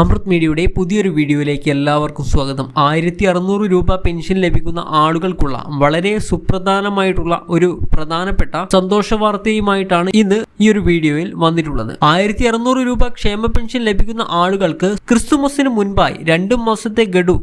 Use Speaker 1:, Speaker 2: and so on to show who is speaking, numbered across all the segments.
Speaker 1: അമൃത് മീഡിയയുടെ പുതിയൊരു വീഡിയോയിലേക്ക് എല്ലാവർക്കും സ്വാഗതം. ആയിരത്തി അറുന്നൂറ് രൂപ പെൻഷൻ ലഭിക്കുന്ന ആളുകൾക്കുള്ള വളരെ സുപ്രധാനമായിട്ടുള്ള ഒരു പ്രധാനപ്പെട്ട സന്തോഷ വാർത്തയുമായിട്ടാണ് ഇന്ന് ഈ ഒരു വീഡിയോയിൽ വന്നിട്ടുള്ളത്. ആയിരത്തി അറുന്നൂറ് രൂപ ക്ഷേമ പെൻഷൻ ലഭിക്കുന്ന ആളുകൾക്ക് ക്രിസ്തുമസിന് മുൻപായി രണ്ട് മാസത്തെ ഗഡു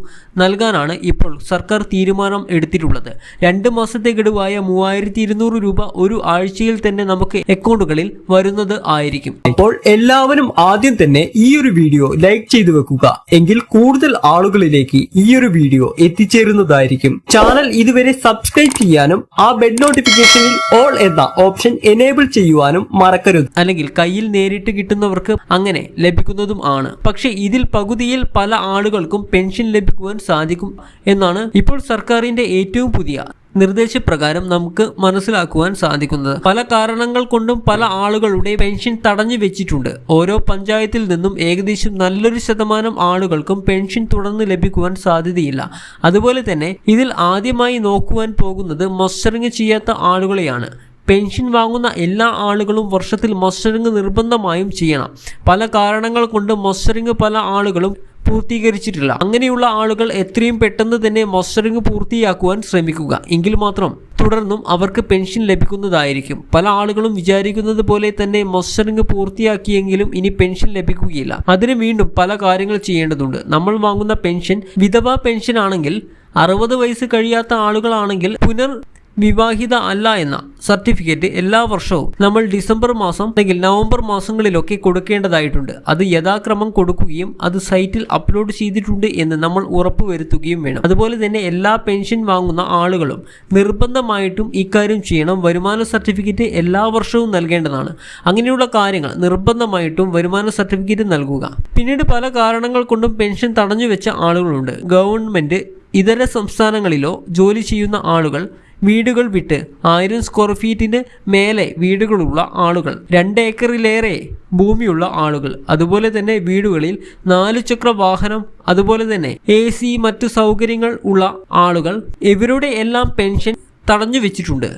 Speaker 1: നൽകാനാണ് ഇപ്പോൾ സർക്കാർ തീരുമാനം എടുത്തിട്ടുള്ളത്. രണ്ട് മാസത്തെ ഗഡുവായ മൂവായിരത്തി ഇരുന്നൂറ് രൂപ ഒരു ആഴ്ചയിൽ തന്നെ നമുക്ക് അക്കൗണ്ടുകളിൽ വരുന്നത് ആയിരിക്കും.
Speaker 2: അപ്പോൾ എല്ലാവരും ആദ്യം തന്നെ ഈ ഒരു വീഡിയോ ലൈക്ക് ചെയ്തു വെക്കുക. എങ്കിൽ കൂടുതൽ ആളുകളിലേക്ക് ഈ ഒരു വീഡിയോ എത്തിച്ചേരുന്നതായിരിക്കും. ചാനൽ ഇതുവരെ സബ്സ്ക്രൈബ് ചെയ്യാനും ആ ബെഡ് നോട്ടിഫിക്കേഷനിൽ ഓൾ എന്ന ഓപ്ഷൻ എനേബിൾ ചെയ്യുവാനും മറക്കരുത്.
Speaker 1: അല്ലെങ്കിൽ കയ്യിൽ നേരിട്ട് കിട്ടുന്നവർക്ക് അങ്ങനെ ലഭിക്കുന്നതും ആണ്. പക്ഷേ ഇതിൽ പകുതിയിൽ പല ആളുകൾക്കും പെൻഷൻ ലഭിക്കുവാൻ സാധിക്കും എന്നാണ് ഇപ്പോൾ സർക്കാരിന്റെ ഏറ്റവും പുതിയ നിർദ്ദേശപ്രകാരം നമുക്ക് മനസ്സിലാക്കുവാൻ സാധിക്കുന്നത്. പല കാരണങ്ങൾ കൊണ്ടും പല ആളുകളുടെ പെൻഷൻ തടഞ്ഞു വെച്ചിട്ടുണ്ട്. ഓരോ പഞ്ചായത്തിൽ നിന്നും ഏകദേശം നല്ലൊരു ശതമാനം ആളുകൾക്കും പെൻഷൻ തുടർന്ന് ലഭിക്കുവാൻ സാധ്യതയില്ല. അതുപോലെ തന്നെ ഇതിൽ ആദ്യമായി നോക്കുവാൻ പോകുന്നത് മസ്റ്ററിങ് ചെയ്യാത്ത ആളുകളെയാണ്. പെൻഷൻ വാങ്ങുന്ന എല്ലാ ആളുകളും വർഷത്തിൽ മസ്റ്ററിങ് നിർബന്ധമായും ചെയ്യണം. പല കാരണങ്ങൾ കൊണ്ട് മസ്റ്ററിങ് പല ആളുകളും പൂർത്തീകരിച്ചിട്ടില്ല. അങ്ങനെയുള്ള ആളുകൾ എത്രയും പെട്ടെന്ന് തന്നെ മോസ്റ്ററിംഗ് പൂർത്തിയാക്കുവാൻ ശ്രമിക്കുക. എങ്കിൽ മാത്രം തുടർന്നും അവർക്ക് പെൻഷൻ ലഭിക്കുന്നതായിരിക്കും. പല ആളുകളും വിചാരിക്കുന്നത് പോലെ തന്നെ മോസ്റ്ററിംഗ് പൂർത്തിയാക്കിയെങ്കിലും ഇനി പെൻഷൻ ലഭിക്കുകയില്ല. അതിന് വീണ്ടും പല കാര്യങ്ങൾ ചെയ്യേണ്ടതുണ്ട്. നമ്മൾ വാങ്ങുന്ന പെൻഷൻ വിധവാ പെൻഷൻ ആണെങ്കിൽ അറുപത് വയസ്സ് കഴിയാത്ത ആളുകളാണെങ്കിൽ പുനർ വിവാഹിത അല്ല എന്ന സർട്ടിഫിക്കറ്റ് എല്ലാ വർഷവും നമ്മൾ ഡിസംബർ മാസം അല്ലെങ്കിൽ നവംബർ മാസങ്ങളിലൊക്കെ കൊടുക്കേണ്ടതായിട്ടുണ്ട്. അത് യഥാക്രമം കൊടുക്കുകയും അത് സൈറ്റിൽ അപ്ലോഡ് ചെയ്തിട്ടുണ്ട് എന്ന് നമ്മൾ ഉറപ്പുവരുത്തുകയും വേണം. അതുപോലെ തന്നെ എല്ലാ പെൻഷൻ വാങ്ങുന്ന ആളുകളും നിർബന്ധമായിട്ടും ഇക്കാര്യം ചെയ്യണം. വരുമാന സർട്ടിഫിക്കറ്റ് എല്ലാ വർഷവും നൽകേണ്ടതാണ്. അങ്ങനെയുള്ള കാര്യങ്ങൾ നിർബന്ധമായിട്ടും വരുമാന സർട്ടിഫിക്കറ്റ് നൽകുക. പിന്നീട് പല കാരണങ്ങൾ കൊണ്ടും പെൻഷൻ തടഞ്ഞു വെച്ച ആളുകളുണ്ട്. ഗവൺമെന്റ് ഇതര സംസ്ഥാനങ്ങളിലോ ജോലി ചെയ്യുന്ന ആളുകൾ വീടുകൾ വിട്ട് ആയിരം സ്ക്വയർ ഫീറ്റിന് മേലെ വീടുകളുള്ള ആളുകൾ രണ്ട് ഏക്കറിലേറെ ഭൂമിയുള്ള ആളുകൾ. അതുപോലെ തന്നെ വീടുകളിൽ നാലു ചക്ര വാഹനം അതുപോലെ തന്നെ എ സി മറ്റു സൗകര്യങ്ങൾ ഉള്ള ആളുകൾ. ഇവരുടെ എല്ലാം പെൻഷൻ തടഞ്ഞു വെച്ചിട്ടുണ്ട്.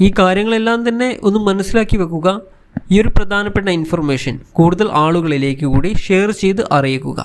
Speaker 1: ഈ കാര്യങ്ങളെല്ലാം തന്നെ ഒന്ന് മനസ്സിലാക്കി വെക്കുക. ഈ ഒരു പ്രധാനപ്പെട്ട ഇൻഫർമേഷൻ കൂടുതൽ ആളുകളിലേക്ക് കൂടി ഷെയർ ചെയ്ത് അറിയിക്കുക.